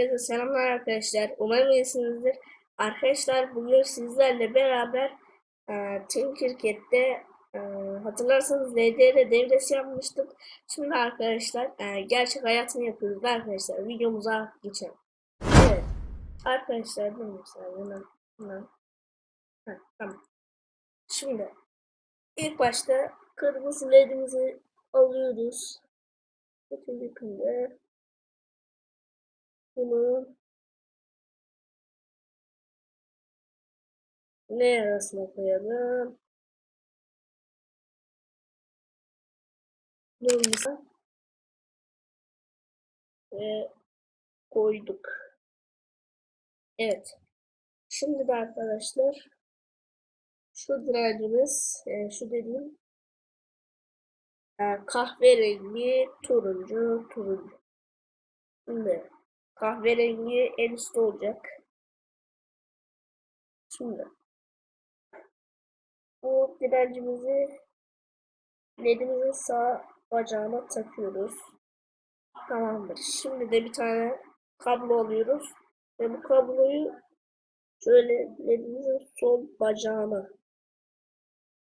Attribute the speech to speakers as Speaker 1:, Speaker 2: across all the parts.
Speaker 1: Herkese selamlar arkadaşlar. Umarım iyisinizdir. Arkadaşlar bugün sizlerle beraber e, Team Cricket'te e, hatırlarsanız LDR devresi yapmıştık. Şimdi arkadaşlar e, gerçek hayatını yapıyoruz arkadaşlar. Videomuza geçelim. Evet. Arkadaşlar bir tamam. Şimdi ilk başta kırmızı ledimizi alıyoruz. Bütün yakında bunu ne arasına koyalım? Durmuza ve koyduk. Evet. Şimdi de arkadaşlar şu direncimiz, e, şu dediğim e, kahverengi, turuncu, turuncu. Şimdi kahverengi en üstte olacak. Şimdi bu direncimizi ledimizin sağ bacağına takıyoruz. Tamamdır. Şimdi de bir tane kablo alıyoruz ve bu kabloyu şöyle ledimizin sol bacağına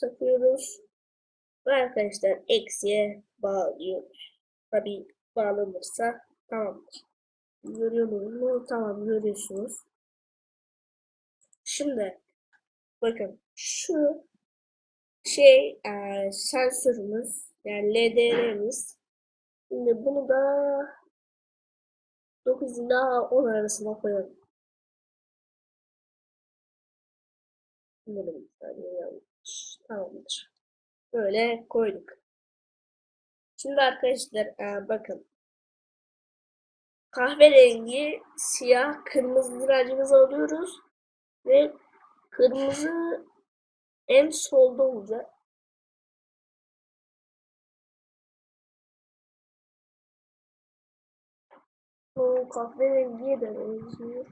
Speaker 1: takıyoruz. Ve arkadaşlar eksiye bağlıyoruz. Tabi bağlanırsa tamamdır. Görüyor musunuz? Tamam görüyorsunuz. Şimdi bakın şu şey e, sensörümüz yani LDR'miz. Şimdi bunu da 9 ila 10 arasına koyalım. Saniye yanlış. Tamamdır. Böyle koyduk. Şimdi arkadaşlar e, bakın kahverengi, siyah, kırmızı direncimizi alıyoruz ve kırmızı en solda olacak. O kahverengiye de benziyor.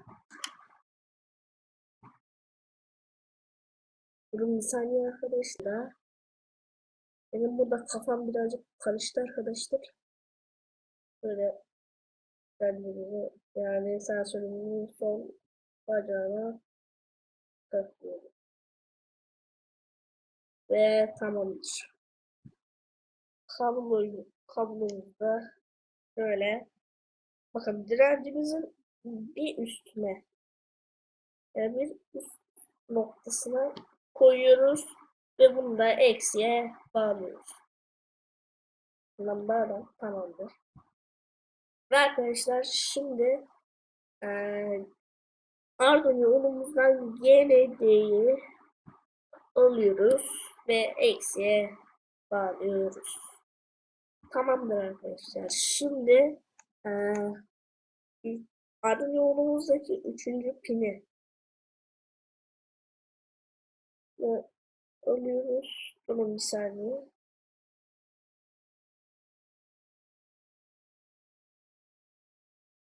Speaker 1: Durun bir saniye arkadaşlar. Benim burada kafam birazcık karıştı arkadaşlar. Böyle kendimizi yani sensörümün sol bacağına takıyoruz. Ve tamamdır. Kabloyu, kablomuzda böyle bakın direncimizin bir üstüne yani bir üst noktasına koyuyoruz ve bunu da eksiye bağlıyoruz. Bundan bağlam tamamdır. Ve arkadaşlar şimdi e, Arduino yolumuzdan GND'yi alıyoruz ve eksiye bağlıyoruz. Tamamdır arkadaşlar. Şimdi e, Arduino yolumuzdaki üçüncü pini alıyoruz. Durun bir saniye.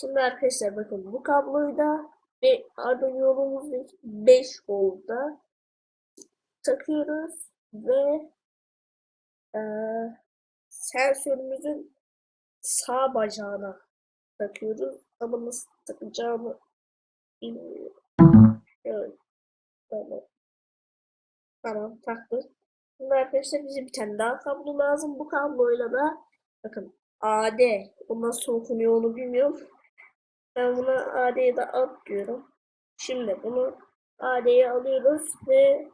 Speaker 1: Şimdi arkadaşlar bakın bu kabloyu da ve Arduino yolumuzdaki 5 volta takıyoruz ve e, sensörümüzün sağ bacağına takıyoruz ama nasıl takacağımı bilmiyorum. Evet. Tamam. Tamam taktık. Şimdi arkadaşlar bize bir tane daha kablo lazım. Bu kabloyla da bakın AD. Bu nasıl okunuyor onu bilmiyorum. Ben buna AD'ye de at diyorum. Şimdi bunu AD'ye alıyoruz ve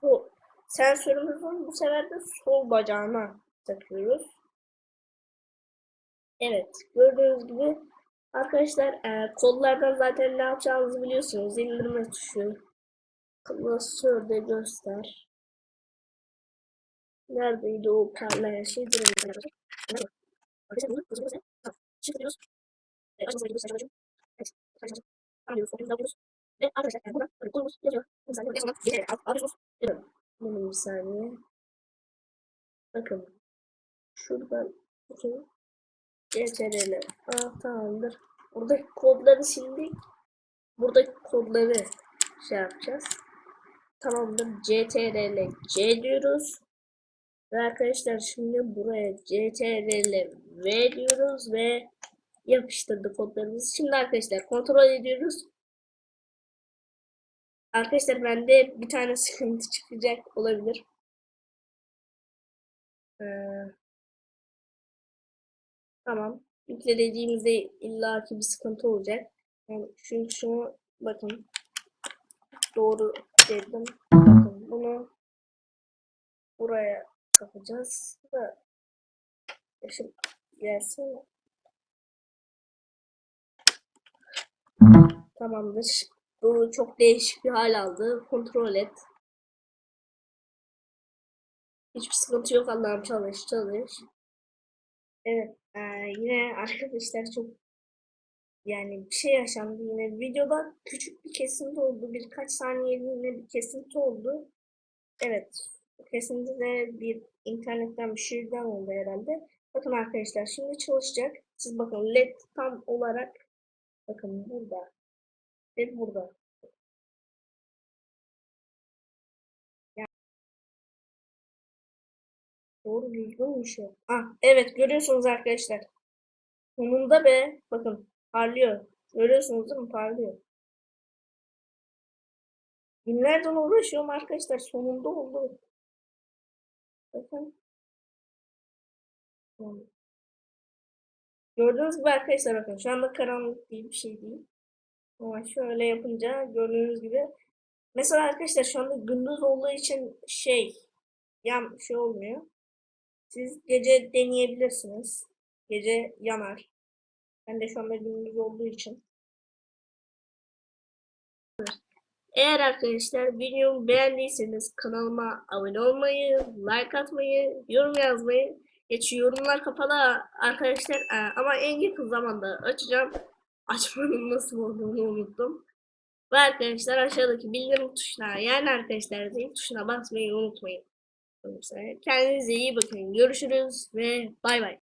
Speaker 1: sol, sensörümüzün bu sefer de sol bacağına takıyoruz. Evet gördüğünüz gibi arkadaşlar e, kollardan zaten ne yapacağınızı biliyorsunuz. İndirme tuşu. Klasörde göster. Neredeydi o parlayan şey? Arkadaşlar bunu Alıyoruz, okuyup alıyoruz. Ve arkadaşlar yani burada böyle konumuz yazıyor. Bir saniye ve sonra geri al, alıyorsunuz. Benim bir saniye. Bakın. Şuradan bakın. CTRL. Aa tamamdır. Buradaki kodları sildik. Buradaki kodları şey yapacağız. Tamamdır. CTRL C diyoruz. Ve arkadaşlar şimdi buraya CTRL V diyoruz ve yapıştırdık kodlarımızı. Şimdi arkadaşlar kontrol ediyoruz. Arkadaşlar bende bir tane sıkıntı çıkacak olabilir. Ee, tamam. Yüklediğimizde illaki bir sıkıntı olacak. Yani çünkü şunu bakın doğru dedim. Bakın bunu buraya takacağız. Da yaşım gelsin. Tamamdır. Bu çok değişik bir hal aldı. Kontrol et. Hiçbir sıkıntı yok Allah'ım çalış çalış. Evet eee, yine arkadaşlar çok yani bir şey yaşandı yine videoda küçük bir kesinti oldu birkaç saniyeliğine bir kesinti oldu. Evet kesinti de bir internetten bir şeyden oldu herhalde. Bakın arkadaşlar şimdi çalışacak. Siz bakın led tam olarak bakın burada led burada. Doğru düzgün bir şey. Ah, evet görüyorsunuz arkadaşlar. Sonunda be. Bakın parlıyor. Görüyorsunuz değil mi? Parlıyor. Günlerden uğraşıyorum arkadaşlar. Sonunda oldu. Bakın. Tamam. Gördüğünüz gibi arkadaşlar bakın. Şu anda karanlık değil bir şey değil. Ama şöyle yapınca gördüğünüz gibi. Mesela arkadaşlar şu anda gündüz olduğu için şey yan şey olmuyor. Siz gece deneyebilirsiniz. Gece yanar. Ben de şu anda gündüz olduğu için. Eğer arkadaşlar videomu beğendiyseniz kanalıma abone olmayı, like atmayı, yorum yazmayı, geç yorumlar kapalı arkadaşlar Ee, ama en yakın zamanda açacağım. Açmanın nasıl olduğunu unuttum. Ve arkadaşlar aşağıdaki bildirim tuşuna yani arkadaşlar zil tuşuna basmayı unutmayın. Kendinize iyi bakın. Görüşürüz ve bay bay.